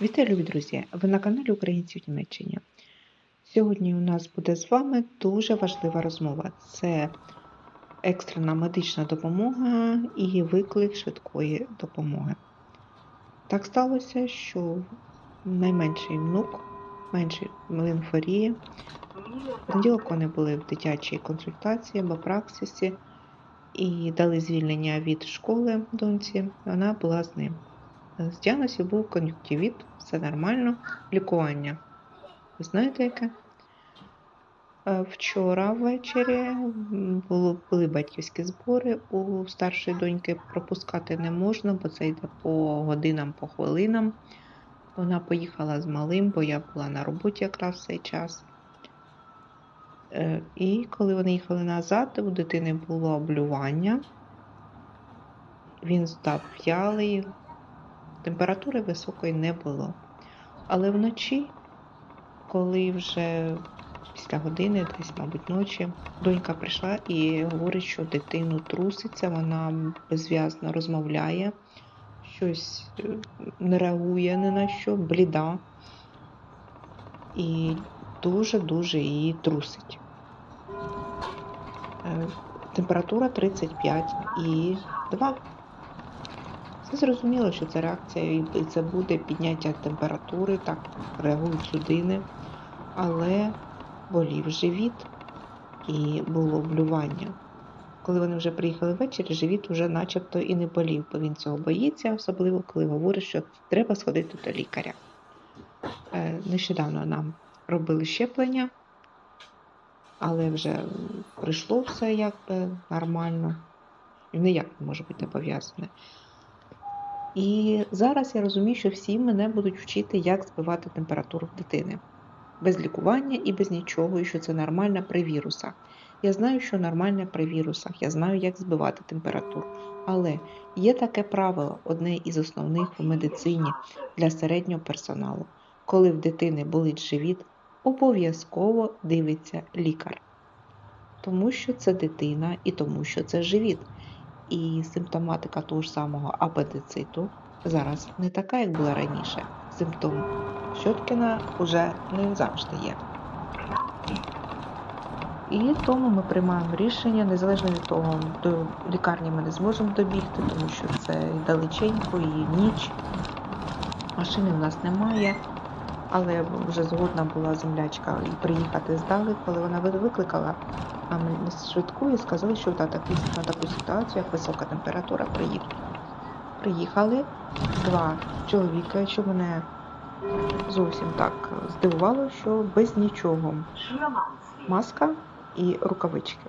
Вітаю, любі друзі! Ви на каналі Українці в Німеччині. Сьогодні у нас буде з вами дуже важлива розмова. Це екстрена медична допомога і виклик швидкої допомоги. Так сталося, що найменший внук, менший лимфорії. В понеділок вони були в дитячій консультації або праксисі і дали звільнення від школи доньці. Вона була з ним. З діагнозів був кон'юктивіт, все нормально, лікування. Ви знаєте яке? Е, Вчора ввечері були батьківські збори у старшої доньки. Пропускати не можна, бо це йде по годинам, по хвилинам. Вона поїхала з малим, бо я була на роботі якраз в цей час. Е, І коли вони їхали назад, у дитини було облювання. Він став в'ялий, температури високої не було. Але вночі, коли вже після години, десь, мабуть, ночі, донька прийшла і говорить, що дитину труситься, вона безв'язно розмовляє, щось е, не реагує ні на що, бліда. І дуже-дуже її трусить. Е, Температура 35 і 2. Це зрозуміло, що це реакція і це буде підняття температури, так реагують людини, але болів живіт і було блювання. Коли вони вже приїхали ввечері, живіт вже начебто і не болів, бо він цього боїться, особливо коли говорить, що треба сходити до лікаря. Е, Нещодавно нам робили щеплення, але вже прийшло все якби нормально. Ніяк не може бути пов'язане. І зараз я розумію, що всі мене будуть вчити, як збивати температуру в дитини. Без лікування і без нічого, і що це нормально при вірусах. Я знаю, що нормально при вірусах, я знаю, як збивати температуру. Але є таке правило, одне із основних в медицині для середнього персоналу. Коли в дитини болить живіт, обов'язково дивиться лікар. Тому що це дитина і тому що це живіт. І симптоматика того ж самого апендициту зараз не така, як була раніше. Симптом Щоткіна вже не завжди є. І тому ми приймаємо рішення, незалежно від того, до лікарні ми не зможемо добігти, тому що це і далеченько, і ніч. Машини в нас немає. Але вже згодна була землячка і приїхати здали, коли вона викликала ми швидку і сказали, що на таку, на таку ситуацію, як висока температура, приїдуть. Приїхали два чоловіка, що мене зовсім так здивувало, що без нічого. Маска і рукавички.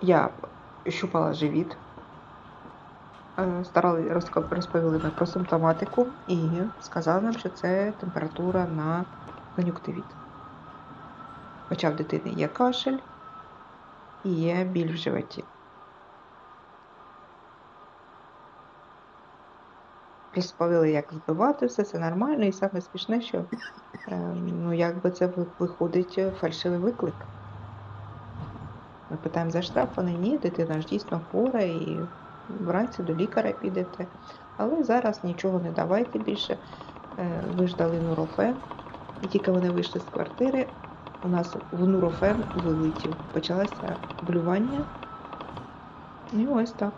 Я щупала живіт, е, старали розповіли ми про симптоматику і сказали нам, що це температура на кон'юктивіт. Хоча в дитини є кашель і є біль в животі. Розповіли, як збивати все, це нормально, і саме смішне, що е, ну, якби це виходить фальшивий виклик. Ми питаємо за штраф, вони ні, дитина ж дійсно хвора і вранці до лікаря підете. Але зараз нічого не давайте більше. Е, Ви ж дали нурофен, і тільки вони вийшли з квартири, у нас в нурофен вилетів. Почалося блювання. І ось так.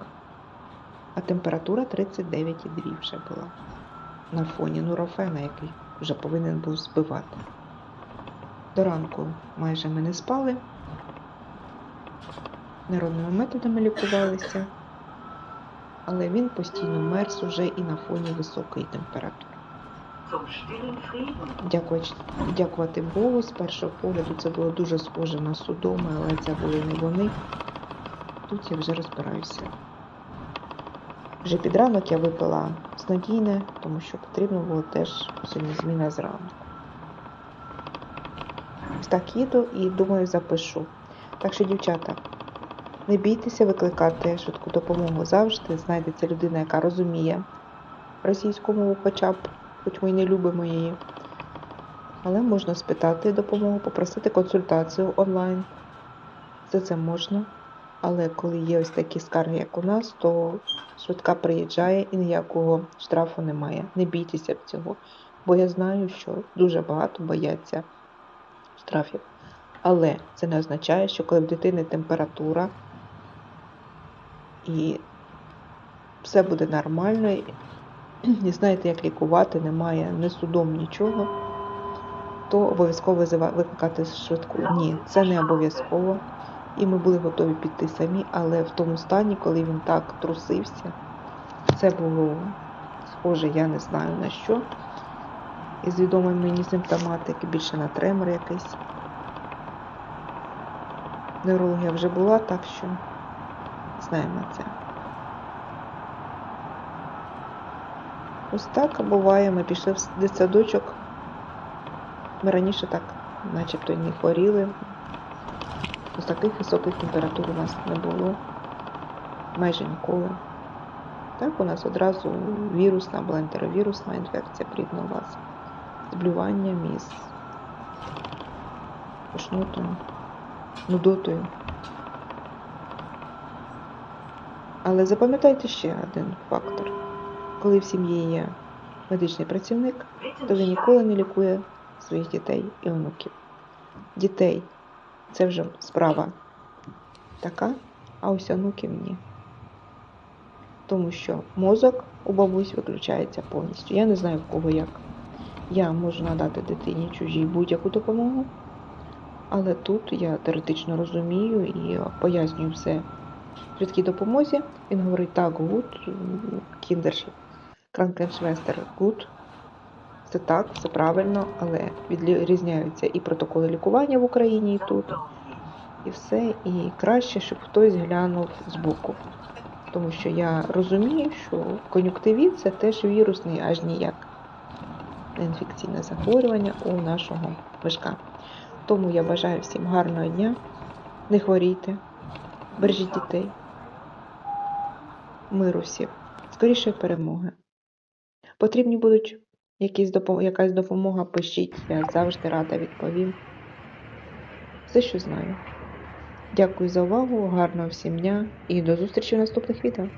А температура 39,2 вже була. На фоні нурофена, який вже повинен був збивати. До ранку майже ми не спали. Народними методами лікувалися. Але він постійно мерз уже і на фоні високої температури. Дякувати, Богу, з першого погляду це було дуже схоже на судоми, але це були не вони. Тут я вже розбираюся. Вже під ранок я випила снодійне, тому що потрібно було теж сьогодні зміна зранку. Так їду і думаю запишу. Так що, дівчата, не бійтеся викликати швидку допомогу завжди. Знайдеться людина, яка розуміє російську мову хоча б, хоч ми й не любимо її. Але можна спитати допомогу, попросити консультацію онлайн. Все це можна. Але коли є ось такі скарги, як у нас, то швидка приїжджає і ніякого штрафу немає. Не бійтеся цього. Бо я знаю, що дуже багато бояться штрафів. Але це не означає, що коли в дитини температура і все буде нормально, і знаєте, як лікувати, немає ні судом нічого, то обов'язково викликати швидку. Ні, це не обов'язково. І ми були готові піти самі, але в тому стані, коли він так трусився, це було схоже, я не знаю на що. Із відомої мені симптоматики, більше на тремор якийсь. Неврологія вже була, так що знаємо це. Ось так буває, ми пішли в дитсадочок. Ми раніше так, начебто, не хворіли. Ось таких високих температур у нас не було. Майже ніколи. Так, у нас одразу вірусна була ентеровірусна інфекція вас. З блюванням із тошнотою, нудотою. Але запам'ятайте ще один фактор. Коли в сім'ї є медичний працівник, то він ніколи не лікує своїх дітей і онуків. Дітей це вже справа така, а ось онуків ні. Тому що мозок у бабусь виключається повністю. Я не знаю в кого як. Я можу надати дитині чужій будь-яку допомогу, але тут я теоретично розумію і пояснюю все в швидкій допомозі. Він говорить так, гуд, кіндерш, кранкеншвестер, гуд. Це так, це правильно, але відрізняються і протоколи лікування в Україні, і тут, і все. І краще, щоб хтось глянув збоку. Тому що я розумію, що кон'юктивіт це теж вірусний, аж ніяк не інфекційне захворювання у нашого мишка. Тому я бажаю всім гарного дня, не хворійте, бережіть дітей, миру всім, скорішої перемоги. Потрібні будуть якісь допом- якась допомога, пишіть, я завжди рада відповім. Все, що знаю. Дякую за увагу, гарного всім дня і до зустрічі в наступних відео.